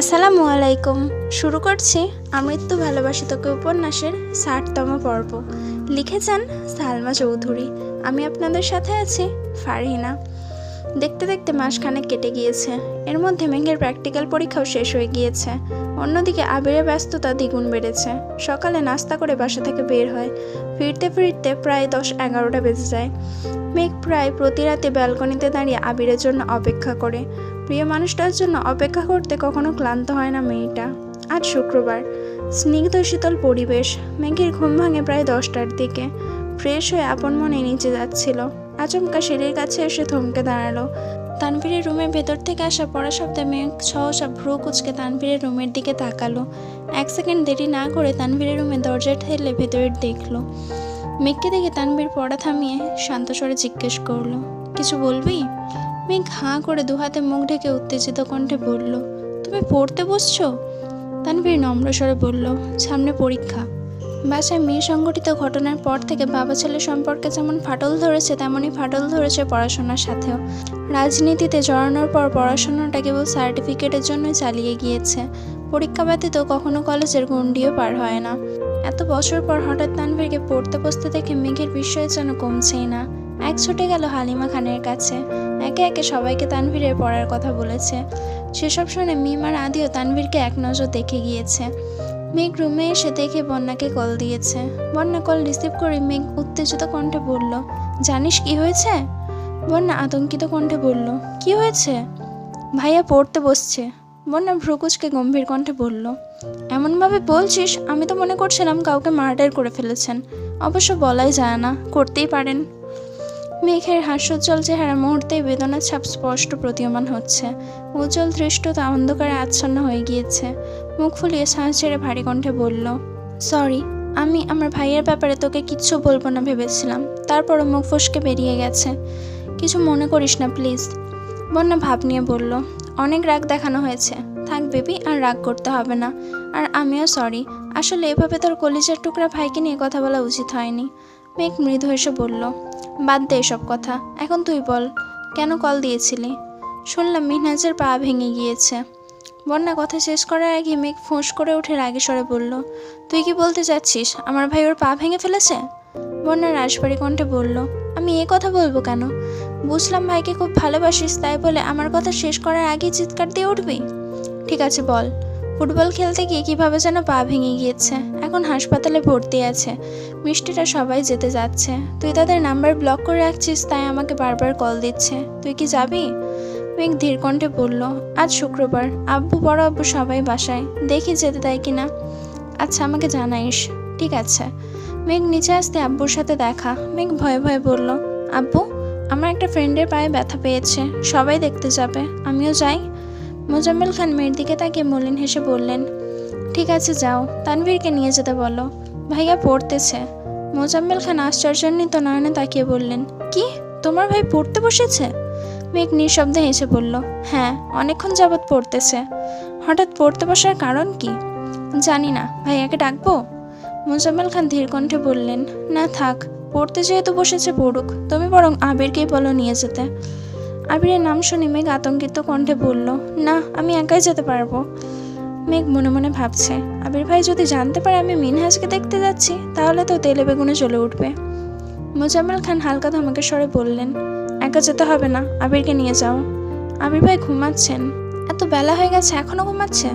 আসসালামু আলাইকুম। শুরু করছি আমৃত্যু ভালোবাসি তোকে উপন্যাসের ষাটতম পর্ব। লিখেছেন সালমা চৌধুরী। আমি আপনাদের সাথে আছি ফারহিনা। দেখতে দেখতে মাসখানেক কেটে গিয়েছে। এর মধ্যে মেঘের প্র্যাকটিক্যাল পরীক্ষাও শেষ হয়ে গিয়েছে। অন্যদিকে আবিরের ব্যস্ততা দ্বিগুণ বেড়েছে। সকালে নাস্তা করে বাসা থেকে বের হয়। ফিরতে ফিরতে প্রায় দশ এগারোটা বেজে যায়। মেঘ প্রায় প্রতি রাতে ব্যালকনিতে দাঁড়িয়ে আবিরের জন্য অপেক্ষা করে। প্রিয় মানুষটার জন্য অপেক্ষা করতে কখনো ক্লান্ত হয় না মেয়েটা। আজ শুক্রবার। স্নিগ্ধ শীতল পরিবেশ, মেঘের ঘুম ভাঙে প্রায় দশটার দিকে। ফ্রেশ হয়ে আপন মনে নিচে যাচ্ছিল। আচমকা সিঁড়ির কাছে এসে থমকে দাঁড়াল। তানভীরের রুমের ভেতর থেকে আসা পড়া শব্দে মেঘ সহসা ভ্রু কুচকে তানভীরের রুমের দিকে তাকালো। এক সেকেন্ড দেরি না করে তানভীরের রুমে দরজা ঠেলে ভেতরে দেখল। মেঘকে দেখে তানভীর পড়া থামিয়ে শান্ত স্বরে জিজ্ঞেস করল, কিছু বলবি? মেঘ হাঁ করে দুহাতে মুখ ঢেকে উত্তেজিত কণ্ঠে বলল, তুমি পড়তে বসছো? তানভীর নম্র স্বরে বলল, সামনে পরীক্ষা। বাসায় মেয়ে সংঘটিত ঘটনার পর থেকে বাবা ছেলে সম্পর্কে যেমন ফাটল ধরেছে, তেমনই ফাটল ধরেছে পড়াশোনার সাথেও। রাজনীতিতে জড়ানোর পর পড়াশোনাটা কেবল সার্টিফিকেটের জন্যই চালিয়ে গিয়েছে। পরীক্ষা ব্যতীত কখনো কলেজের গণ্ডিও পার হয় না। এত বছর পর হঠাৎ তানভীরকে পড়তে বসতে দেখে মেঘের বিস্ময় যেন কমছেই না। এক ছুটে গেল হালিমা খানের কাছে। একে একে সবাইকে তানভীরের পড়ার কথা বলেছে। সেসব শুনে মিমার আদিও তানভীরকে এক নজর দেখে গিয়েছে। মেঘ রুমে এসে দেখে বন্যাকে কল দিয়েছে। বন্যা কল রিসিভ করে মেঘ উত্তেজিত কণ্ঠে বলল, জানিস কি হয়েছে? বন্যা আতঙ্কিত কণ্ঠে বলল, কি হয়েছে? ভাইয়া পড়তে বসছে। বন্যা ভ্রুকুচকে গম্ভীর কণ্ঠে বলল, এমনভাবে বলছিস, আমি তো মনে করছিলাম কাউকে মার্ডার করে ফেলেছেন। অবশ্য বলাই যায় না, করতেই পারেন। মেঘের হাস্যোজ্জ্বল চেহারা মুহূর্তে বেদনার ছাপ স্পষ্ট প্রতীয়মান হচ্ছে। উজ্জ্বল ধৃষ্টতা অন্ধকারে আচ্ছন্ন হয়ে গিয়েছে। মুখ ফুলিয়ে শ্বাস ছেড়ে ভারী কণ্ঠে বলল, সরি, আমি আমার ভাইয়ের ব্যাপারে তোকে কিচ্ছু বলব না, ভেবেছিলাম। তারপরও মুখ ফসকে বেরিয়ে গেছে। কিছু মনে করিস না, প্লিজ, বন্যা ভাব নিয়ে বলল। অনেক রাগ দেখানো হয়েছে। থাক বেবি, আর রাগ করতে হবে না। আর আমিও সরি। আসলে এভাবে তোর কলিজার টুকরা ভাইকে নিয়ে কথা বলা উচিত হয়নি। মেঘ মৃদু হেসে বলল বাদ দে এসব কথা। এখন তুই বল, কেন কল দিয়েছিলি? শুনলাম মিনহাজের পা ভেঙে গিয়েছে। বন্যা কথা শেষ করার আগে মেঘ ফোঁস করে উঠে রাগে স্বরে বলল, তুই কি বলতে চাচ্ছিস? আমার ভাই ওর পা ভেঙে ফেলেছে? বন্যা রাজবাড়ি কণ্ঠে বলল, আমি এ কথা বলব কেন? বুঝলাম ভাইকে খুব ভালোবাসিস, তাই বলে আমার কথা শেষ করার আগেই চিৎকার দিয়ে উঠবি? ঠিক আছে, বল। ফুটবল খেলতে গিয়ে কীভাবে যেন পা ভেঙে গিয়েছে? এখন হাসপাতালে ভর্তি আছে। মিষ্টিটা সবাই যেতে যাচ্ছে। তুই তাদের নাম্বার ব্লক করে রাখছিস, তাই আমাকে বারবার কল দিচ্ছে। তুই কি যাবি? মেঘ ধীর কণ্ঠে বলল, আজ শুক্রবার। আব্বু, বড় আব্বু সবাই বাসায়। দেখি যেতে দেয় কিনা? আচ্ছা আমাকে জানাইস। ঠিক আছে। মেঘ নিচে আসতে আব্বুর সাথে দেখা। মেঘ ভয়ে ভয়ে বলল, আব্বু, আমার একটা ফ্রেন্ডের পায়ে ব্যথা পেয়েছে। সবাই দেখতে যাবে। আমিও যাই। মোজাম্মেল খান মেয়ের দিকে তাকিয়ে মলিন হেসে বললেন, ঠিক আছে, যাও। তানভীরকে নিয়ে যেতে বলো। ভাইয়া পড়তেছে। মোজাম্মেল খান আশ্চর্যান্বিত নয়নে তাকিয়ে বললেন, কি? তোমার ভাই পড়তে বসেছে? মেঘ নিঃশব্দে হেসে বলল হ্যাঁ অনেকক্ষণ যাবৎ পড়তেছে। হঠাৎ পড়তে বসার কারণ কি? জানি না। ভাইয়াকে ডাকবো? মোজাম্মেল খান ধীর কণ্ঠে বললেন, না থাক। পড়তে যেহেতু বসেছে, পড়ুক। তুমি বরং আবিরকেই বলো নিয়ে যেতে। আবিরের নাম শুনে মেঘ আতঙ্কিত কণ্ঠে বলল, না, আমি একাই যেতে পারব। মেঘ মনে মনে ভাবছে, আবির ভাই যদি জানতে পারে আমি মিনহাজকে দেখতে যাচ্ছি, তাহলে তো তেলে বেগুনে জ্বলে উঠবে। মোজাম্মেল খান হালকা ধমকে স্বরে বললেন, একা যেতে হবে না, আবিরকে নিয়ে যাও। আবির ভাই ঘুমাচ্ছেন। এত বেলা হয়ে গেছে, এখনও ঘুমাচ্ছে?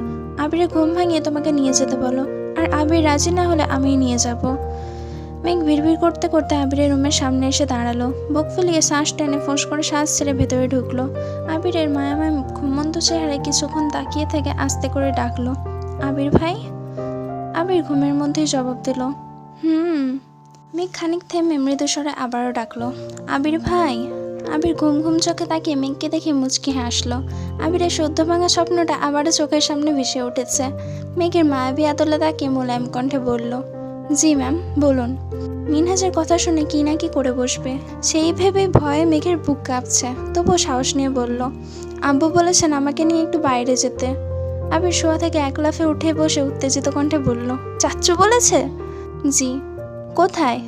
আবিরের ঘুম ভাঙিয়ে তোমাকে নিয়ে যেতে বলো, আর আবির রাজি না হলে আমিই নিয়ে যাব। মেঘ ভিড়ভিড় করতে করতে আবিরের রুমের সামনে এসে দাঁড়াল। বুক ফুলিয়ে শ্বাস টেনে ফোঁস করে শ্বাস ছেড়ে ভেতরে ঢুকলো। আবিরের মায়াময় ঘুমন্ত চেহারায় কিছুক্ষণ তাকিয়ে থেকে আস্তে করে ডাকলো, আবির ভাই? আবির ঘুমের মধ্যেই জবাব দিল, হুম। মেঘ খানিক থেমে মৃদুস্বরে আবারও ডাকলো, আবির ভাই? আবির ঘুম ঘুম চোখে তাকিয়ে মেঘকে দেখে মুচকি হাসলো। আবিরের সদ্য ভাঙা স্বপ্নটা আবারও চোখের সামনে ভেসে উঠেছে। মেঘের মায়াবী আদলে তাকিয়ে মোলায়েম কণ্ঠে বলল জি ম্যাম, বলুন। মিনহাজের কথা শুনে কি না কি করে বসবে? সেই ভেবে ভয়ে মেঘের বুক কাঁপছে। তবুও সাহস নিয়ে বলল, আব্বু বলেছেন আমাকে নিয়ে একটু বাইরে যেতে। আবির শোয়া থেকে এক লাফে উঠে বসে উত্তেজিত কণ্ঠে বলল, চাচ্চু বলেছে? জি। কোথায়?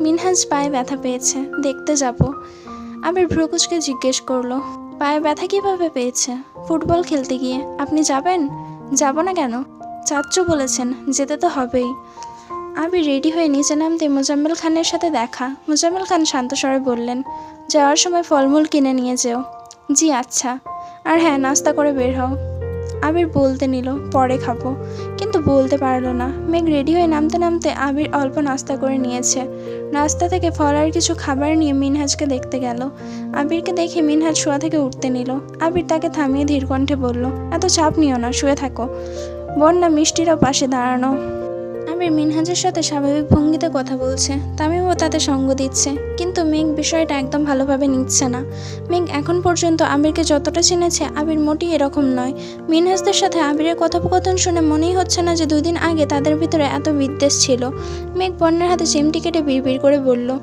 মিনহাজ পায়ে ব্যথা পেয়েছে, দেখতে যাব। আবির ভ্রুকুচকে জিজ্ঞেস করল, পায়ে ব্যথা কীভাবে পেয়েছে? ফুটবল খেলতে গিয়ে আপনি যাবেন? যাব না কেন? চাচ্চু বলেছেন, যেতে তো হবেই। আমি রেডি হয়ে নিচে নামতে মোজাম্মেল খানের সাথে দেখা। মোজাম্মেল খান শান্ত স্বরে বললেন, যাওয়ার সময় ফলমূল কিনে নিয়ে যেও। জি আচ্ছা। আর হ্যাঁ নাস্তা করে বের হও। আবির বলতে নিল, পরে খাব। কিন্তু বলতে পারল না। মেঘ রেডি হয়ে নামতে নামতে আবির অল্প নাস্তা করে নিয়েছে। রাস্তা থেকে ফল আর কিছু খাবার নিয়ে মিনহাজকে দেখতে গেল। আবিরকে দেখে মিনহাজ শোয়া থেকে উঠতে নিল। আবির তাকে থামিয়ে ধীর কণ্ঠে বলল, এত চাপ নিও না, শুয়ে থাকো। বন্যা মিষ্টিরও পাশে দাঁড়ানো। আবির মিনহাজের সাথে স্বাভাবিক ভঙ্গিতে কথা বলছে। তামিমও তাতে সঙ্গ দিচ্ছে। কিন্তু মেঘ বিষয়টা একদম ভালোভাবে নিচ্ছে না। মেঘ এখন পর্যন্ত আবিরকে যতটা চিনেছে আবির মোটেই এরকম নয়। মিনহাজদের সাথে আবিরের কথোপকথন শুনে মনেই হচ্ছে না যে দুদিন আগে তাদের ভিতরে এত বিদ্বেষ ছিল। মেঘ বন্যার হাতে চিমটি কেটে বিড়বিড় করে বলল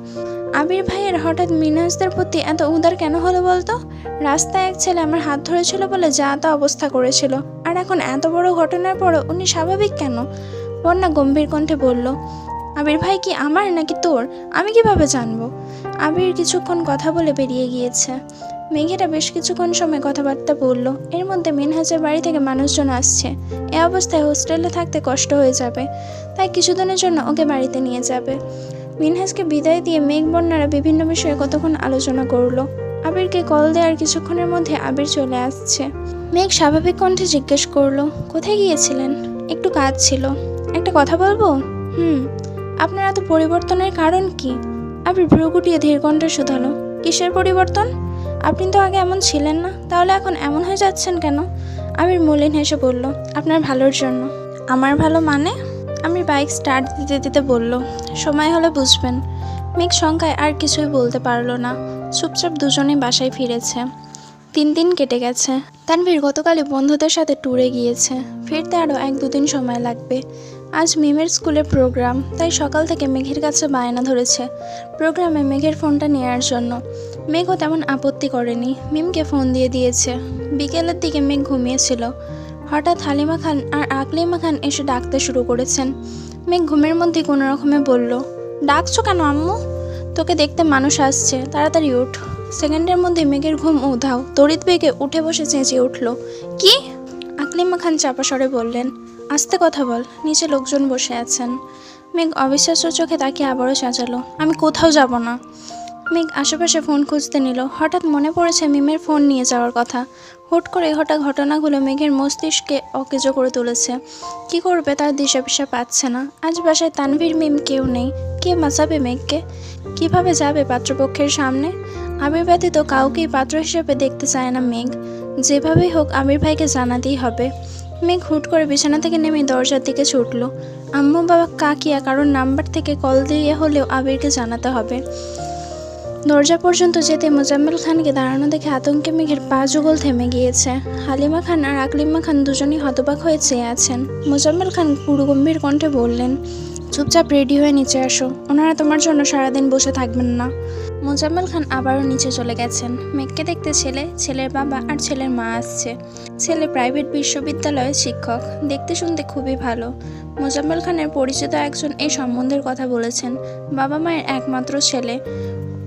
আবির ভাইয়ের হঠাৎ মিনহাজদের প্রতি এত উদার কেন হলো বলতো? রাস্তায় এক ছেলে আমার হাত ধরেছিল বলে যা তা অবস্থা করেছিল। আর এখন এত বড় ঘটনার পরও উনি স্বাভাবিক কেন? বন্যা গম্ভীর কণ্ঠে বলল, আবির ভাই কি আমার নাকি তোর? আমি কীভাবে জানব? আবির কিছুক্ষণ কথা বলে বেরিয়ে গিয়েছে। মেঘেরা বেশ কিছুক্ষণ সময় কথাবার্তা বলল। এর মধ্যে মিনহাজের বাড়ি থেকে মানুষজন আসছে। এ অবস্থায় হোস্টেলে থাকতে কষ্ট হয়ে যাবে, তাই কিছুদিনের জন্য ওকে বাড়িতে নিয়ে যাবে। মিনহাজকে বিদায় দিয়ে মেঘ বন্যারা বিভিন্ন বিষয়ে কতক্ষণ আলোচনা করল। আবিরকে কল দেওয়ার কিছুক্ষণের মধ্যে আবির চলে আসছে। মেঘ স্বাভাবিক কণ্ঠে জিজ্ঞেস করল, কোথায় গিয়েছিলেন? একটু কাজ ছিল একটা কথা বলব? হুম, আপনার এত পরিবর্তনের কারণ কি? আবির ভ্রু গুটিয়ে ধীর শুধালো। কিসের পরিবর্তন? আপনি তো আগে এমন ছিলেন না, তাহলে এখন এমন হয়ে যাচ্ছেন কেন? আবির মলিন হেসে বলল, আপনার ভালোর জন্য। আমার ভালো মানে? আমি বাইক স্টার্ট দিতে দিতে বলল, সময় হলে বুঝবেন। মেঘ সংখ্যায় আর কিছুই বলতে পারল না। চুপচাপ দুজনেই বাসায় ফিরেছে। তিন দিন কেটে গেছে। তানভীর গতকালই বন্ধুদের সাথে ট্যুরে গিয়েছে। ফিরতে আরও এক দুদিন সময় লাগবে। আজ মিমের স্কুলে প্রোগ্রাম, তাই সকাল থেকে মেঘের কাছে বায়না ধরেছে। প্রোগ্রামে মেঘের ফোনটা নেওয়ার জন্য। মেঘও তেমন আপত্তি করেনি। মিমকে ফোন দিয়ে দিয়েছে। বিকেলের দিকে মেঘ ঘুমিয়েছিল। হঠাৎ হালিমা খান আর আকলিমা খান এসে ডাকতে শুরু করেছেন। মেঘ ঘুমের মধ্যে কোনো রকমে বলল, ডাকছো কেন আম্মু? তোকে দেখতে মানুষ আসছে। তাড়াতাড়ি উঠ। সেকেন্ডের মধ্যে মেঘের ঘুম উধাও। তড়িৎ বেগে উঠে বসে চেঁচিয়ে উঠল, কি? আকলিমা খান চাপা স্বরে বললেন আস্তে কথা বল, নিচে লোকজন বসে আছেন। মেঘ অবিশ্বাস্য চোখে তাকে আবারও সাজালো। আমি কোথাও যাব না। মেঘ আশেপাশে ফোন খুঁজতে নিল। হঠাৎ মনে পড়েছে মিমের ফোন নিয়ে যাওয়ার কথা। হুট করে হঠাৎ ঘটনাগুলো মেঘের মস্তিষ্কে অকেজ করে তুলেছে। কি করবে তার দিশা পিসা পাচ্ছে না। আজ বাসায় তানভীর, মিম কেউ নেই। কে বাঁচাবে মেঘকে? কীভাবে যাবে পাত্রপক্ষের সামনে? আবির ব্যতীত কাউকেই পাত্র হিসেবে দেখতে চায় না মেঘ। যেভাবেই হোক আবির ভাইকে জানাতেই হবে। মেঘ হুট করে বিছানা থেকে নেমে দরজার দিকে ছুটল। আম্মু, বাবা কাকিয়া কারোর নাম্বার থেকে কল দিয়ে হলেও আবিরকে জানাতে হবে। দরজা পর্যন্ত যেতে মোজাম্মেল খানকে দাঁড়ানো দেখে আতঙ্কে মেঘের পা যুগল থেমে গিয়েছে। হালিমা খান আর আকলিমা খান দুজনই হতবাক হয়ে চেয়ে আছেন। মোজাম্মেল খান পুরো গম্ভীর কণ্ঠে বললেন, চুপচাপ রেডি হয়ে নিচে আসো। ওনারা তোমার জন্য সারাদিন বসে থাকবেন না। মোজাম্মেল খান আবারও নিচে চলে গেছেন। মেঘকে দেখতে ছেলে, ছেলের বাবা আর ছেলের মা আসছে। ছেলে প্রাইভেট বিশ্ববিদ্যালয়ের শিক্ষক। দেখতে শুনতে খুবই ভালো। মোজাম্মেল খানের পরিচিত একজন এই সম্বন্ধের কথা বলেছেন। বাবা মায়ের একমাত্র ছেলে।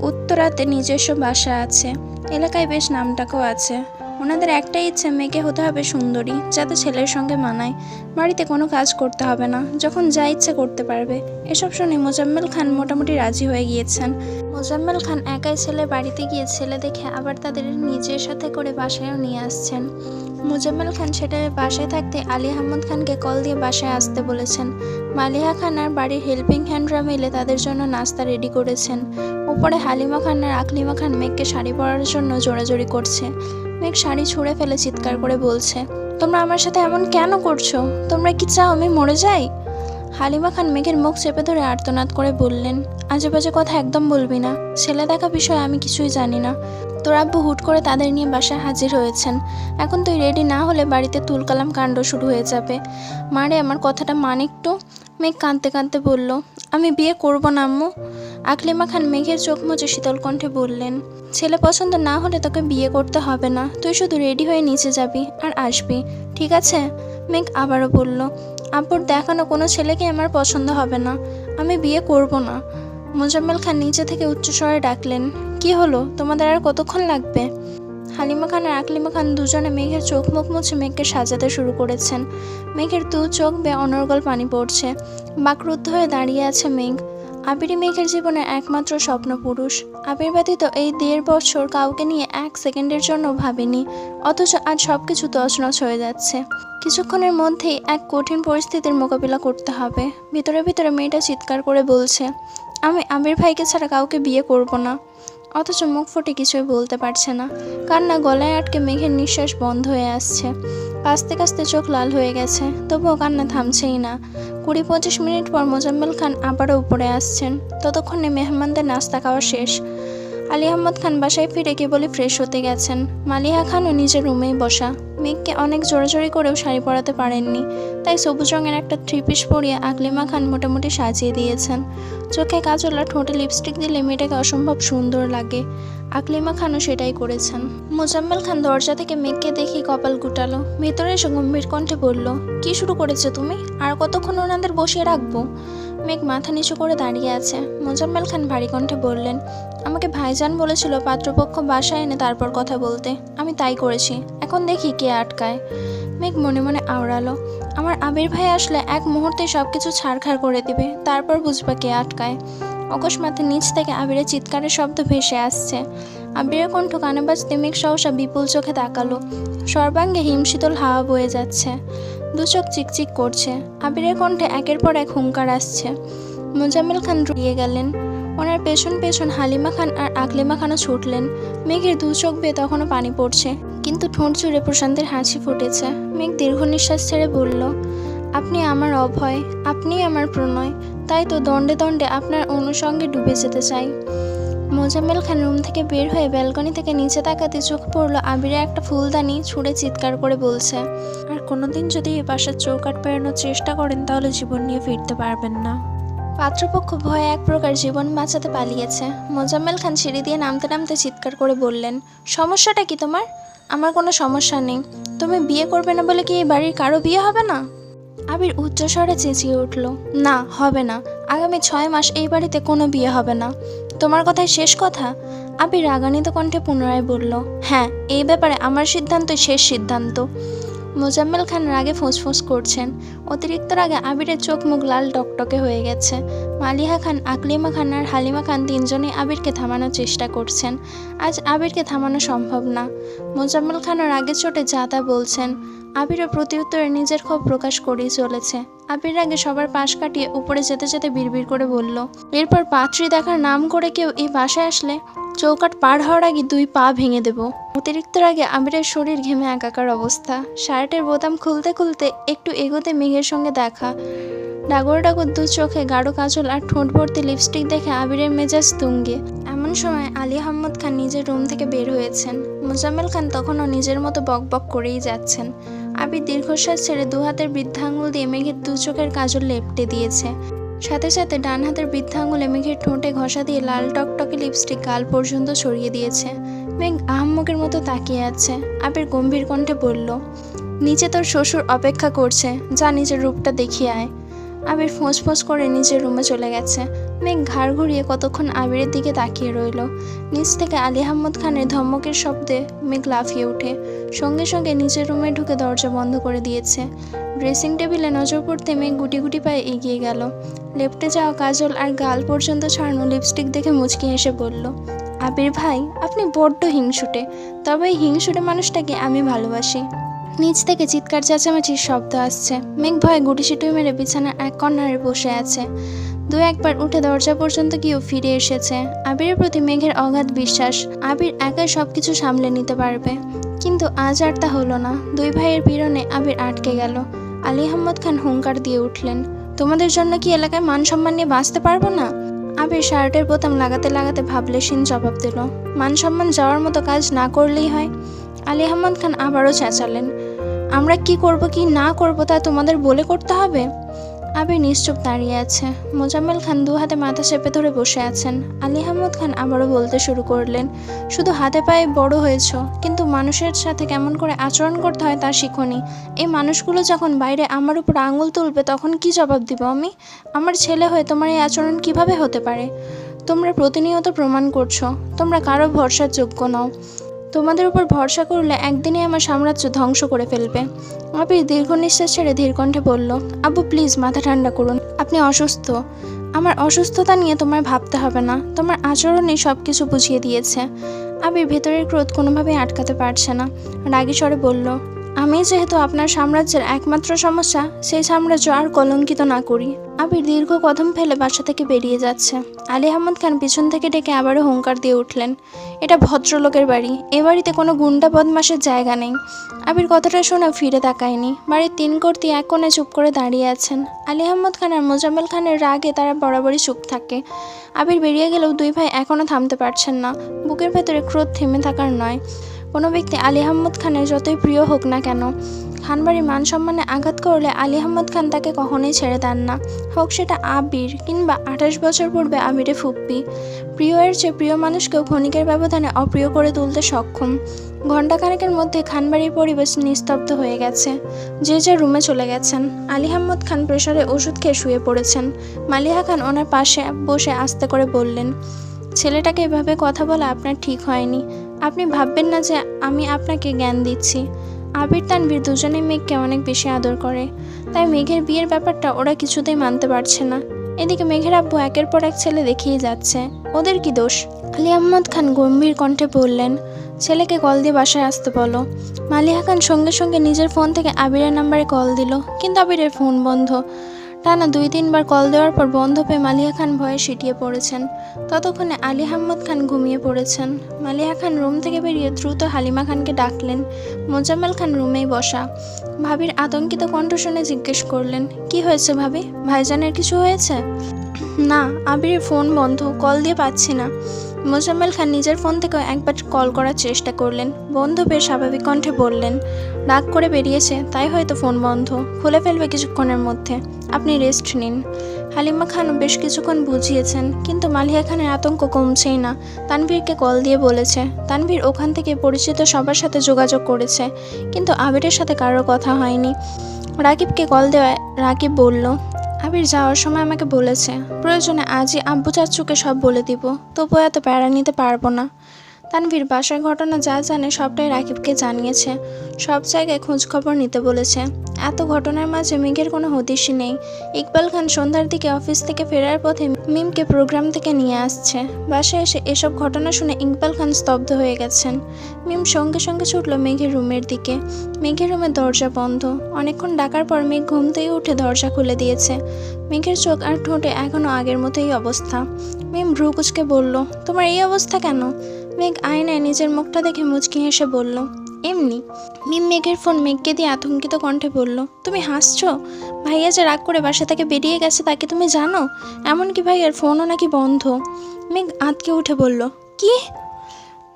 উত্তরাতে নিজস্ব বাসা আছে। এলাকায় বেশ নামটাকও আছে। ওনাদের একটাই ইচ্ছে, মেয়েকে হতে হবে সুন্দরী, যাতে ছেলের সঙ্গে মানায়। বাড়িতে কোনো কাজ করতে হবে না। যখন যা ইচ্ছে করতে পারবে। এসব শুনে মোজাম্মেল খান মোটামুটি রাজি হয়ে গিয়েছেন। মোজাম্মেল খান একাই ছেলে বাড়িতে গিয়ে ছেলে দেখে আবার তাদের নিজের সাথে করে বাসায়ও নিয়ে আসছেন। মোজাম্মেল খান সেটা বাসায় থাকতে আলী আহমদ খানকে কল দিয়ে বাসায় আসতে বলেছেন। মালিহা খান আর বাড়ির হেল্পিং হ্যান্ডরা মিলে তাদের জন্য নাস্তা রেডি করেছেন। উপরে হালিমা খান আর আকলিমা খান মেঘকে শাড়ি পরার জন্য জোড়াজোড়ি করছে। মেঘ শাড়ি ছুঁড়ে ফেলে চিৎকার করে বলছে, তোমরা আমার সাথে এমন কেন করছ? তোমরা কি চাও আমি মরে যাই? হালিমা খান মেঘের মুখ চেপে ধরে আর্তনাদ করে বললেন আজে বাজে কথা একদম বলবি না। ছেলে দেখা বিষয়ে আমি কিছুই জানি না। তোর আব্বু হুট করে তাদের নিয়ে বাসায় হাজির হয়েছেন। এখন তুই রেডি না হলে বাড়িতে তুলকালাম কাণ্ড শুরু হয়ে যাবে। মারে আমার কথাটা মান একটু? মেঘ কাঁদতে কাঁদতে বলল, আমি বিয়ে করব না, আম্মু। আকলিমা খান মেঘের চোখ মুছে শীতল কণ্ঠে বললেন, ছেলে পছন্দ না হলে তোকে বিয়ে করতে হবে না। তুই শুধু রেডি হয়ে নিচে যাবি আর আসবি। ঠিক আছে? মেঘ আবারও বলল আব্বুর দেখানো কোনো ছেলেকে আমার পছন্দ হবে না। আমি বিয়ে করব না। মোজাম্মেল খান নিচে থেকে উচ্চস্বরে ডাকলেন, কি হলো? তোমাদের আর কতক্ষণ লাগবে? হালিমা খান আর আকলিমা খান দুজনে মেঘের চোখ মুখ মুছে মেঘকে সাজাতে শুরু করেছেন। মেঘের দু চোখ বে অনর্গল পানি পড়ছে। বাকরুদ্ধ হয়ে দাঁড়িয়ে আছে মেঘ। আবিরই মেঘের জীবনের একমাত্র স্বপ্ন পুরুষ। আবির ব্যতীত এই দেড় বছর কাউকে নিয়ে এক সেকেন্ডের জন্য ভাবেনি, অথচ আজ সব কিছু তছনছ হয়ে যাচ্ছে। কিছুক্ষণের মধ্যেই এক কঠিন পরিস্থিতির মোকাবিলা করতে হবে। ভিতরে ভিতরে মেয়েটা চিৎকার করে বলছে, আমি আবির ভাইকে ছাড়া কাউকে বিয়ে করব না। অথচ মুখ ফুটে কিছুই বলতে পারছে না। কান্না গলায় আটকে মেঘের নিঃশ্বাস বন্ধ হয়ে আসছে। কাস্তে কাস্তে চোখ লাল হয়ে গেছে, তবুও কান্না থামছেই না। কুড়ি পঁচিশ মিনিট পর মোজাম্মেল খান আবারও উপরে আসছেন। ততক্ষণে মেহমানদের নাস্তা খাওয়া শেষ। আলী আহমদ খান বাসায় ফিরে কেবলই ফ্রেশ হতে গেছেন। মালিহা খানও নিজের রুমেই বসা। মেঘকে অনেক জোরাজোরি করেও শাড়ি পরাতে পারেননি। তাই সবুজ রঙের একটা থ্রি পিস পরিয়ে আকলিমা খান মোটামুটি সাজিয়ে দিয়েছেন। চোখে কাজল আর ঠোঁটে লিপস্টিক দিলে মেয়েটাকে অসম্ভব সুন্দর লাগে। আকলিমা খানও সেটাই করেছেন। মোজাম্মেল খান দরজা থেকে মেঘকে দেখি কপাল গুটালো। ভেতরে এসে গম্ভীর কণ্ঠে বলল, কি শুরু করেছ তুমি? আর কতক্ষণ ওনাদের বসিয়ে রাখব? মেঘ মাথা নিচু করে দাঁড়িয়ে আছে। মোজাম্মেল খান ভারী কণ্ঠে বললেন আমাকে ভাইজান বলেছিল পাত্রপক্ষ বাসায় এনে তারপর কথা বলতে। আমি তাই করেছি। এখন দেখি কে আটকায়। মেঘ মনে মনে আওড়ালো। আমার আবির ভাই আসলে এক মুহূর্তে সব কিছু ছাড়খাড় করে দিবে। তারপর বুঝবা কে আটকায়। অকস্মাতে নিচ থেকে আবিরের চিৎকারের শব্দ ভেসে আসছে। আবিরের কণ্ঠ কানে বাজতে মেঘ সহসা বিপুল চোখে তাকালো। সর্বাঙ্গে হিমশীতল হাওয়া বয়ে যাচ্ছে। দু চোখ চিকচিক করছে। আবিরের কণ্ঠে একের পর এক হুঙ্কার আসছে। মোজাম্মেল খান রুইয়ে গেলেন। ওনার পেছন পেছন হালিমা খান আর আকলিমা খানও ছুটলেন। মেঘের দু চোখ বেয়ে তখনও পানি পড়ছে। কিন্তু ঠোঁট জুড়ে প্রশান্তের হাসি ফুটেছে। মেঘ দীর্ঘ নিঃশ্বাস ছেড়ে বলল, আপনি আমার অভয় আপনি আমার প্রণয়। তাই তো দণ্ডে দণ্ডে আপনার অনুষঙ্গে ডুবে যেতে চাই। মোজাম্মেল খান রুম থেকে বের হয়ে ব্যালকনি থেকে নিচে তাকাতে চোখ পড়ল আবিরে একটা ফুলদানি, ছুঁড়ে চিৎকার করে বলছে, আর কোনোদিন যদি এই বাসার চৌকাট পেরানোর চেষ্টা করেন, তাহলে জীবন নিয়ে ফিরতে পারবেন না। পাত্রপক্ষ ভয়ে এক প্রকার জীবন বাঁচাতে পালিয়েছে। মোজাম্মেল খান সিঁড়ি দিয়ে নামতে নামতে চিৎকার করে বললেন, সমস্যাটা কি তোমার? আমার কোনো সমস্যা নেই। তুমি বিয়ে করবে না বলে কি এই বাড়ির কারও বিয়ে হবে না? আবির উচ্চস্বরে চেঁচিয়ে উঠল, না, হবে না। আগামী ছয় মাস এই বাড়িতে কোনো বিয়ে হবে না। তোমার কথাই শেষ কথা? আবির রাগান্বিত কণ্ঠে পুনরায় বলল হ্যাঁ এই ব্যাপারে আমার সিদ্ধান্তই শেষ সিদ্ধান্ত। মোজাম্মেল খান রাগে ফোঁস করছেন। অতিরিক্ত রাগে আবিরের চোখ মুখ লাল টকটকে হয়ে গেছে। মালিহা খান, আকলিমা খান আর হালিমা খান তিনজনেই আবিরকে থামানোর চেষ্টা করছেন। আজ আবিরকে থামানো সম্ভব না। মোজাম্মেল খানও রাগে চোটে যা তা বলছেন, আবিরও প্রত্যুত্তরে নিজের ক্ষোভ প্রকাশ করেই চলেছে। আবির আগে সবার পাশ কাটিয়ে উপরে যেতে যেতে বিড়বিড় করে বলল, এরপর পাত্রী দেখার নাম করে কেউ এই বাসায় আসলে চৌকাট পার হওয়ার আগে দুই পা ভেঙে দেব। অতিরিক্ত আগে আবিরের শরীর ঘেমে একাকার অবস্থা। শার্টের বোতাম খুলতে খুলতে একটু এগোতে মেঘের সঙ্গে দেখা। ডাগর ডাগর দু চোখে গাঢ় কাজল আর ঠোঁট ভর্তি লিপস্টিক দেখে আবিরের মেজাজ তুঙ্গে। এমন সময় আলী আহম্মদ খান নিজের রুম থেকে বের হয়েছেন। মোজাম্মেল খান তখনও নিজের মতো বক বক করেই যাচ্ছেন। আবির দীর্ঘশ্বাস ছেড়ে দু হাতের বৃদ্ধাঙ্গুল দিয়ে মেঘের দু চোখের কাজল লেপটে দিয়েছে। সাথে সাথে ডান হাতের বৃদ্ধাঙ্গুলে মেঘের ঠোঁটে ঘষা দিয়ে লাল টকটকে লিপস্টিক গাল পর্যন্ত ছড়িয়ে দিয়েছে। মেঘ আহম্মকের মতো তাকিয়ে আছে। আবির গম্ভীর কণ্ঠে বলল, নিচে তোর শ্বশুর অপেক্ষা করছে। যা নিজের রূপটা দেখিয়ে আয়। আবির ফোঁস ফোঁস করে নিজের রুমে চলে গেছে। মেঘ ঘাড় ঘুরিয়ে কতক্ষণ আবিরের দিকে তাকিয়ে রইল। নিচ থেকে আলী আহমদ খানের ধমকের শব্দে মেঘ লাফিয়ে ওঠে। সঙ্গে সঙ্গে নিজের রুমে ঢুকে দরজা বন্ধ করে দিয়েছে। ড্রেসিং টেবিলে নজর পড়তে মেঘ গুটি গুটি পায়ে এগিয়ে গেল। লেপটে যাওয়া কাজল আর গাল পর্যন্ত ছাড়ানো লিপস্টিক দেখে মুচকি হেসে বলল, আবির ভাই, আপনি বড্ড হিংসুটে। তবে এই হিংসুটে মানুষটাকে আমি ভালোবাসি। নিচ থেকে চিৎকার চেঁচামেচির শব্দ আসছে। মেঘ ভয়ে গুটি সিটুই মেরে বিছানার এক কর্নারে বসে আছে। দু একবার উঠে দরজা পর্যন্ত গিয়েও ফিরে এসেছে। আবিরের প্রতি মেঘের অগাধ বিশ্বাস। আবির একাই সবকিছু সামলে নিতে পারবে। কিন্তু আজ আর তা হলো না। দুই ভাইয়ের পীড়নে আবির আটকে গেল। আলী আহমদ খান হুঙ্কার দিয়ে উঠলেন, তোমাদের জন্য কি এলাকায় মান সম্মান নিয়ে বাঁচতে পারব না? আবির শার্টের বোতাম লাগাতে লাগাতে ভাবলে সিন জবাব দিল মান সম্মান যাওয়ার মতো কাজ না করলেই হয়। আলী আহমদ খান আবারও চেঁচালেন আমরা কি করব কি না করব তা তোমাদের বলে করতে হবে? আবির নিশ্চুপ দাঁড়িয়ে আছে। মোজাম্মেল খান দু হাতে মাথা চেপে ধরে বসে আছেন। আলী আহমদ খান আবারও বলতে শুরু করলেন, শুধু হাতে পায়ে বড় হয়েছ, কিন্তু মানুষের সাথে কেমন করে আচরণ করতে হয় তা শিখনি। এই মানুষগুলো যখন বাইরে আমার উপর আঙুল তুলবে, তখন কি জবাব দিব আমি? আমার ছেলে হয়ে তোমার এই আচরণ কীভাবে হতে পারে? তোমরা প্রতিনিয়ত প্রমাণ করছ। তোমরা কারও ভরসার যোগ্য নও। তোমাদের উপর ভরসা করলে একদিনই আমার সাম্রাজ্য ধ্বংস করে ফেলবে। আবির দীর্ঘ নিঃশ্বাস ছেড়ে ধীরকণ্ঠে বলল, আবু প্লিজ মাথা ঠান্ডা করুন। আপনি অসুস্থ। আমার অসুস্থতা নিয়ে তোমার ভাবতে হবে না। তোমার আচরণই সব কিছু বুঝিয়ে দিয়েছে। আবির ভেতরের ক্রোধ কোনোভাবেই আটকাতে পারছে না। রাগী স্বরে বলল আমি যেহেতু আপনার সাম্রাজ্যের একমাত্র সমস্যা, সেই সাম্রাজ্য আর কলঙ্কিত না করি। আবির দীর্ঘ কদম ফেলে বাসা থেকে বেরিয়ে যাচ্ছে। আলী আহমদ খান পিছন থেকে ডেকে আবারও হুঙ্কার দিয়ে উঠলেন, এটা ভদ্রলোকের বাড়ি। এ বাড়িতে কোনো গুন্ডা বদমাসের জায়গা নেই। আবির কথাটা শুনে ফিরে তাকায়নি। বাড়ির তিন কর্তি এক কোণে চুপ করে দাঁড়িয়ে আছেন। আলী আহমদ খান আর মোজাম্মেল খানের রাগে তারা বরাবরই চুপ থাকে। আবির বেরিয়ে গেলেও দুই ভাই এখনও থামতে পারছেন না। বুকের ভেতরে ক্রোধ থেমে থাকার নয়। কোনো ব্যক্তি আলী আহম্মদ খানের যতই প্রিয় হোক না কেন, খানবাড়ির মান সম্মানে আঘাত করলে আলী আহমদ খান তাকে কখনোই ছেড়ে দেন না। হোক সেটা আবির কিংবা আঠাশ বছর পূর্বে আবিরে ফুপ্পি। প্রিয়ের চেয়ে প্রিয় মানুষকেও ক্ষণিকের ব্যবধানে অপ্রিয় করে তুলতে সক্ষম। ঘণ্টাখানেকের মধ্যে খানবাড়ির পরিবেশ নিস্তব্ধ হয়ে গেছে। যে যে রুমে চলে গেছেন, আলী আহমদ খান প্রেশারে ওষুধ খেয়ে শুয়ে পড়েছেন। মালিহা খান ওনার পাশে বসে আস্তে করে বললেন, ছেলেটাকে এভাবে কথা বলা আপনার ঠিক হয়নি। আপনি ভাববেন না যে আমি আপনাকে জ্ঞান দিচ্ছি। আবির তানভীর দুজনে মেঘকে অনেক বেশি আদর করে। তাই মেঘের বিয়ের ব্যাপারটা ওরা কিছুতেই মানতে পারছে না। এদিকে মেঘের আব্বু একের পর এক ছেলে দেখিয়ে যাচ্ছে। ওদের কি দোষ? আলী আহমদ খান গম্ভীর কণ্ঠে বললেন, ছেলেকে কল দিয়ে বাসায় আসতে বলো। মালিহা খান সঙ্গে সঙ্গে নিজের ফোন থেকে আবিরের নাম্বারে কল দিল, কিন্তু আবিরের ফোন বন্ধ। টানা দুই তিনবার কল দেওয়ার পর বন্ধ পেয়ে মালিয়া খান ভয়ে সিটিয়ে পড়েছেন। ততক্ষণে আলী আহমদ খান ঘুমিয়ে পড়েছেন। মালিয়া খান রুম থেকে বেরিয়ে দ্রুত হালিমা খানকে ডাকলেন। মোজাম্মেল খান রুমেই বসা। ভাবির আতঙ্কিত কণ্ঠ শুনে জিজ্ঞেস করলেন, কি হয়েছে ভাবি? ভাইজানের কিছু হয়েছে? না আবির ফোন বন্ধ। কল দিয়ে পাচ্ছি না। মোজাম্মেল খান নিজের ফোন থেকেও একবার কল করার চেষ্টা করলেন। বন্ধু বেশ স্বাভাবিক কণ্ঠে বললেন, রাগ করে বেরিয়েছে, তাই হয়তো ফোন বন্ধ। খুলে ফেলবে কিছুক্ষণের মধ্যে। আপনি রেস্ট নিন। হালিমা খান বেশ কিছুক্ষণ বুঝিয়েছেন, কিন্তু মালিয়া খানের আতঙ্ক কমছেই না। তানভীরকে কল দিয়ে বলেছে, তানভীর ওখান থেকে পরিচিত সবার সাথে যোগাযোগ করেছে, কিন্তু আবিরের সাথে কারোর কথা হয়নি। রাকিবকে কল দেওয়ায় রাকিব বলল আবির যাওয়ার সময় আমাকে বলেছে, প্রয়োজনে আজই আব্বু চাচুকে সব বলে দিব। তবুও এত প্যারা নিতে পারব না। তানভীর বাসার ঘটনা যা জানে সবটাই রাকিবকে জানিয়েছে। সব জায়গায় খোঁজখবর নিতে বলেছে। এত ঘটনার মাঝে মেঘের কোনো হদিশই নেই। ইকবাল খান সন্ধ্যার দিকে অফিস থেকে ফেরার পথে মিমকে প্রোগ্রাম থেকে নিয়ে আসছে। বাসায় এসে এসব ঘটনা শুনে ইকবাল খান স্তব্ধ হয়ে গেছেন। মিম সঙ্গে সঙ্গে ছুটল মেঘের রুমের দিকে। মেঘের রুমের দরজা বন্ধ। অনেকক্ষণ ডাকার পর মেঘ ঘুম থেকে উঠে দরজা খুলে দিয়েছে। মেঘের চোখ আর ঠোঁটে এখনও আগের মতোই অবস্থা। মিম ভ্রু কুচকে বলল, তোমার এই অবস্থা কেন? মেঘ আয়নায় নিজের মুখটা দেখে মুচকি হেসে বলল, এমনি। মিম মেঘের ফোন মেঘকে দিয়ে আতঙ্কিত কণ্ঠে বলল, তুমি হাসছো? ভাইয়া যে রাগ করে বাসা থেকে বেরিয়ে গেছে তাকে তুমি জানো? এমনকি ভাইয়ার ফোনও নাকি বন্ধ। মেঘ আঁতকে উঠে বলল, কি?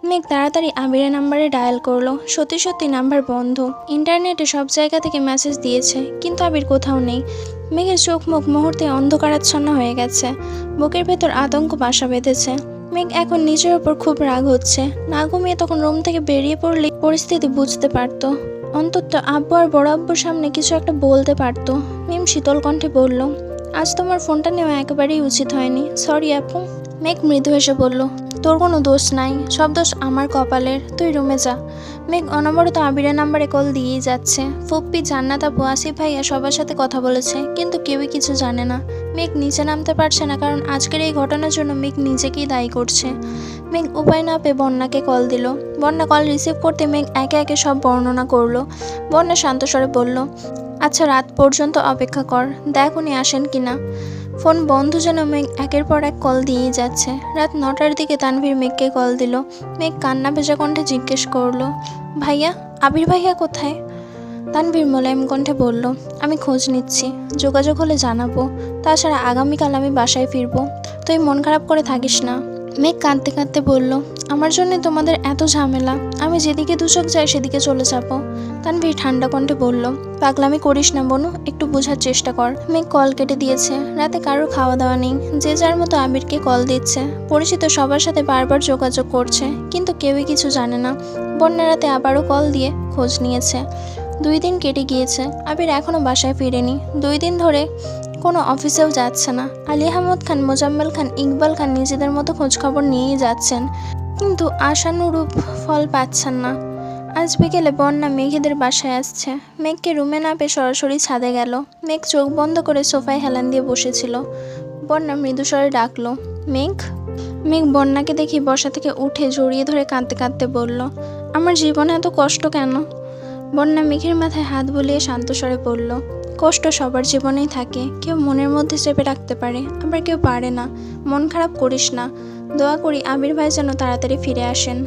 মেঘ তাড়াতাড়ি আবিরের নাম্বারে ডায়াল করল, সত্যি সত্যি নাম্বার বন্ধ। ইন্টারনেটে সব জায়গা থেকে মেসেজ দিয়েছে, কিন্তু আবির কোথাও নেই। মেঘের চোখ মুখ মুহূর্তে অন্ধকারাচ্ছন্ন হয়ে গেছে। বুকের ভেতর আতঙ্ক বাসা বেঁধেছে। মেঘ এখন নিজের ওপর খুব রাগ হচ্ছে। না ঘুমিয়ে তখন রুম থেকে বেরিয়ে পড়লে পরিস্থিতি বুঝতে পারত। অন্তত আব্বু আর বড় আব্বুর সামনে কিছু একটা বলতে পারতো। মিম শীতল কণ্ঠে বলল আজ তোমার ফোনটা নেওয়া একেবারেই উচিত হয়নি। সরি আপু। মেঘ মৃদু হেসে বলল, তোর কোনো দোষ নাই। সব দোষ আমার কপালের। তুই রুমে যা। মেঘ অনবরত আবিরের নাম্বারে কল দিয়েই যাচ্ছে। ফুপ্পি জান্নাত আপু, আসিফ ভাইয়া সবার সাথে কথা বলেছে, কিন্তু কেউই কিছু জানে না। মেঘ নিচে নামতে পারছে না, কারণ আজকের এই ঘটনার জন্য মেঘ নিজেকেই দায়ী করছে। মেঘ উপায় না পেয়ে বন্যাকে কল দিল। বন্যা কল রিসিভ করতে মেঘ একে একে সব বর্ণনা করল। বন্যা শান্ত স্বরে বলল আচ্ছা রাত পর্যন্ত অপেক্ষা কর, দেখ উনি আসেন কি না ফোন বন্ধ যেন মেঘ একের পর এক কল দিয়েই যাচ্ছে। রাত নটার দিকে তানভীর মেঘকে কল দিল। মেঘ কান্না ভেজা কণ্ঠে জিজ্ঞেস করল, ভাইয়া, আবির ভাইয়া কোথায়? তানভীর মোলায়েম কণ্ঠে বলল, আমি খোঁজ নিচ্ছি, যোগাযোগ হলে জানাব। তাছাড়া আগামীকাল আমি বাসায় ফিরবো। তুই মন খারাপ করে থাকিস না। মেঘ কাঁদতে কাঁদতে বলল, আমার জন্য তোমাদের এত ঝামেলা। আমি যেদিকে দুচোখ যাই সেদিকে চলে যাব। তানভীর ঠান্ডা কণ্ঠে বলল, পাগলামি করিস না বনু, একটু বোঝার চেষ্টা কর। মেঘ কল কেটে দিয়েছে, রাতে কারোর খাওয়া দাওয়া নেই। যে যার মতো আবিরকে কল দিচ্ছে। পরিচিত সবার সাথে বারবার যোগাযোগ করছে, কিন্তু কেউই কিছু জানে না। বন্যা রাতে আবারও কল দিয়ে খোঁজ নিয়েছে। দুই দিন কেটে গিয়েছে। আবির এখনও বাসায় ফিরেনি। দুই দিন ধরে কোনো অফিসেও যাচ্ছে না। আলী আহমদ খান, মোজাম্মেল খান, ইকবাল খান নিজেদের মতো খোঁজখবর নিয়েই যাচ্ছেন। কিন্তু আশানুরূপ ফল পাচ্ছেন না। আজ বিকেলে বন্যা মেঘেদের বাসায় আসছে। মেঘকে রুমে না পেয়ে সরাসরি ছাদে গেল। মেঘ চোখ বন্ধ করে সোফায় হেলান দিয়ে বসেছিল। বন্যা মৃদুস্বরে ডাকলো, মেঘ? মেঘ বন্যাকে দেখি বসা থেকে উঠে জড়িয়ে ধরে কাঁদতে কাঁদতে বলল, আমার জীবনে এত কষ্ট কেন? বন্যা মেঘের মাথায় হাত বুলিয়ে শান্ত স্বরে পড়ল কষ্ট সবার জীবনেই থাকে। কেউ মনের মধ্যে চেপে রাখতে পারে, আবার কেউ পারে না। মন খারাপ করিস না। দোয়া করি আবির ভাই যেন তাড়াতাড়ি ফিরে আসেন।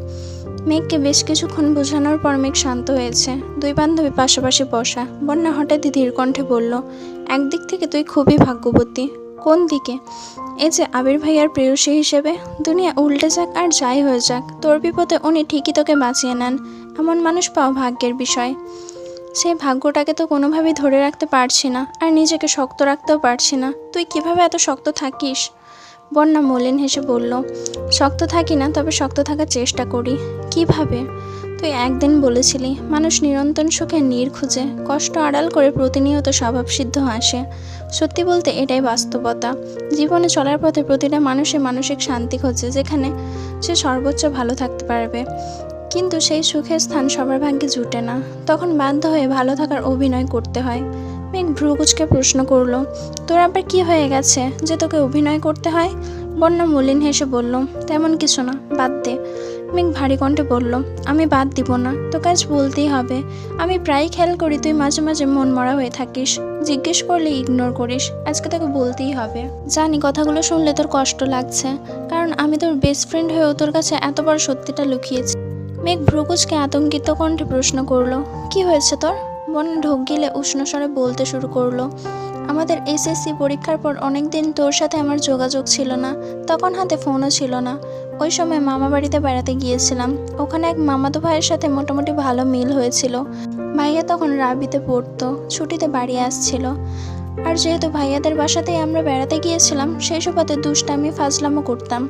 মেঘকে বেশ কিছুক্ষণ বোঝানোর পর মেঘ শান্ত হয়েছে। দুই বান্ধবী পাশাপাশি বসা। বন্যা হঠাৎই ধীর কণ্ঠে বলল, একদিক থেকে তুই খুবই ভাগ্যবতী। কোন দিকে? এই যে আবির ভাইয়ার প্রেয়সী হিসেবে। দুনিয়া উল্টে যাক আর যাই হয়ে যাক। তোর বিপদে উনি ঠিকই তোকে বাঁচিয়ে নেন। এমন মানুষ পাওয়া ভাগ্যের বিষয়। সেই ভাগ্যটাকে তো কোনোভাবেই ধরে রাখতে পারছি না, আর নিজেকে শক্ত রাখতেও পারছি না। তুই কীভাবে এত শক্ত থাকিস? বন্যা মলিন হেসে বলল, শক্ত থাকি না, তবে শক্ত থাকার চেষ্টা করি। কীভাবে? তুই একদিন বলেছিলি, মানুষ নিরন্তর সুখে নীর খুঁজে, কষ্ট আড়াল করে প্রতিনিয়ত স্বভাবসিদ্ধ আসে সত্যি বলতে এটাই বাস্তবতা। জীবনে চলার পথে প্রতিটা মানুষে মানসিক শান্তি খোঁজে, যেখানে সে সর্বোচ্চ ভালো থাকতে পারবে। কিন্তু সেই সুখের স্থান সবার ভাগ্যে জুটে না। তখন বাধ্য হয়ে ভালো থাকার অভিনয় করতে হয়। মেঘ ভ্রুকুচকে প্রশ্ন করল, তোর আবার কি হয়ে গেছে যে তোকে অভিনয় করতে হয়? বন্যা মলিন হেসে বলল, তেমন কিছু না, বাদ দে। মেঘ ভারী কণ্ঠে বলল, আমি বাদ দিব না, তোকে আজ বলতেই হবে। আমি প্রায় খেয়াল করি তুই মাঝে মাঝে মন মরা হয়ে থাকিস। জিজ্ঞেস করলে ইগনোর করিস, আজকে তোকে বলতেই হবে। জানি কথাগুলো শুনলে তোর কষ্ট লাগছে, কারণ আমি তোর বেস্ট ফ্রেন্ড হয়েও তোর কাছে এত বড় সত্যিটা লুকিয়েছি। মেঘ ভ্রুকুচকে আতঙ্কিত কণ্ঠে প্রশ্ন করল, কি হয়েছে তোর? বন্যা ঢোক গিলে উষ্ণ স্বরে বলতে শুরু করল, আমাদের এসএসসি পরীক্ষার পর অনেক দিন তোর সাথে আমার যোগাযোগ ছিল না, তখন হাতে ফোনও ছিল না। ওই সময় মামা বাড়িতে বেড়াতে গিয়েছিলাম, ওখানে এক মামাতো ভাইয়ের সাথে মোটামুটি ভালো মিল হয়েছিল। ভাইয়া তখন রাবিতে পড়তো, ছুটিতে বাড়ি আসছিল। আর যেহেতু ভাইয়াদের বাসাতেই আমরা বেড়াতে গিয়েছিলাম, সেই সুবাদে দুষ্টামি, ফাজলামো করতাম।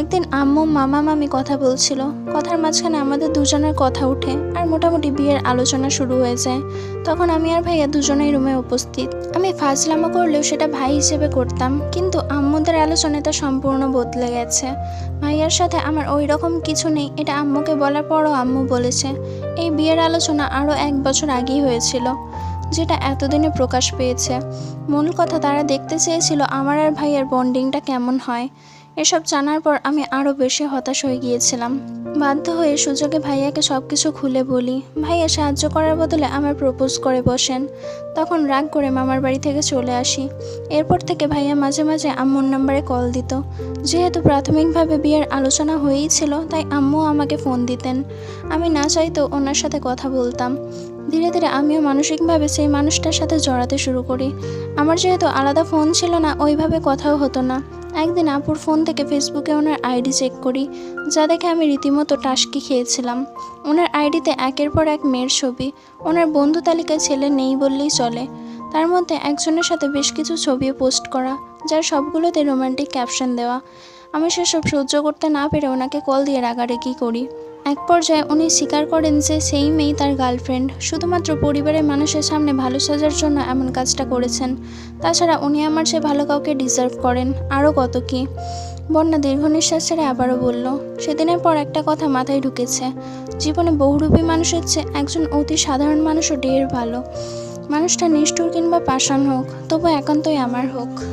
একদিন আম্মু, মামা, মামি কথা বলছিল। কথার মাঝখানে আমাদের দুজনের কথা উঠে আর মোটামুটি বিয়ের আলোচনা শুরু হয়ে যায়। তখন আমি আর ভাইয়া দুজনেই রুমে উপস্থিত। আমি ফাজলামো করলেও সেটা ভাই হিসেবে করতাম, কিন্তু আম্মুদের আলোচনায় তা সম্পূর্ণ বদলে গেছে। ভাইয়ার সাথে আমার ওই রকম কিছু নেই, এটা আম্মুকে বলার পরও আম্মু বলেছে। এই বিয়ের আলোচনা আরও এক বছর আগেই হয়েছিল, যেটা এতদিনে প্রকাশ পেয়েছে। মূল কথা তারা দেখতে চেয়েছিল আমার আর ভাইয়ের বন্ডিংটা কেমন হয়। এসব জানার পর আমি আরও বেশি হতাশ হয়ে গিয়েছিলাম। বাধ্য হয়ে সুযোগে ভাইয়াকে সব কিছু খুলে বলি। ভাইয়া সাহায্য করার বদলে আমার প্রপোজ করে বসেন। তখন রাগ করে মামার বাড়ি থেকে চলে আসি। এরপর থেকে ভাইয়া মাঝে মাঝে আম্মুর নাম্বারে কল দিত। যেহেতু প্রাথমিকভাবে বিয়ের আলোচনা হয়েই ছিল, তাই আম্মু আমাকে ফোন দিতেন। আমি না চাইতেও ওনার সাথে কথা বলতাম। ধীরে ধীরে আমিও মানসিকভাবে সেই মানুষটার সাথে জড়াতে শুরু করি। আমার যেহেতু আলাদা ফোন ছিল না, ওইভাবে কথাও হতো না। একদিন আপুর ফোন থেকে ফেসবুকে ওনার আইডি চেক করি, যা দেখে আমি রীতিমতো টাস্কি খেয়েছিলাম। ওনার আইডিতে একের পর এক মেয়ের ছবি, ওনার বন্ধু তালিকায় ছেলে নেই বললেই চলে। তার মধ্যে একজনের সাথে বেশ কিছু ছবিও পোস্ট করা, যার সবগুলোতে রোমান্টিক ক্যাপশন দেওয়া। আমি সেসব সহ্য করতে না পেরে ওনাকে কল দিয়ে রাগারেগি করি। এক পর্যায়ে উনি স্বীকার করেন যে সেই মেয়ে তার গার্লফ্রেন্ড। শুধুমাত্র পরিবারের মানুষের সামনে ভালো সাজার জন্য এমন কাজটা করেছেন। তাছাড়া উনি আমার চেয়ে ভালো কাউকে ডিজার্ভ করেন। আরও কত কি। বন্যা দীর্ঘ নিঃশ্বাস ছেড়ে আবারও বলল, সেদিনের পর একটা কথা মাথায় ঢুকেছে। জীবনে বহুরূপী মানুষের চেয়ে একজন অতি সাধারণ মানুষও ঢের ভালো। মানুষটা নিষ্ঠুর কিংবা পাষাণ হোক, তবু একান্তই আমার হোক।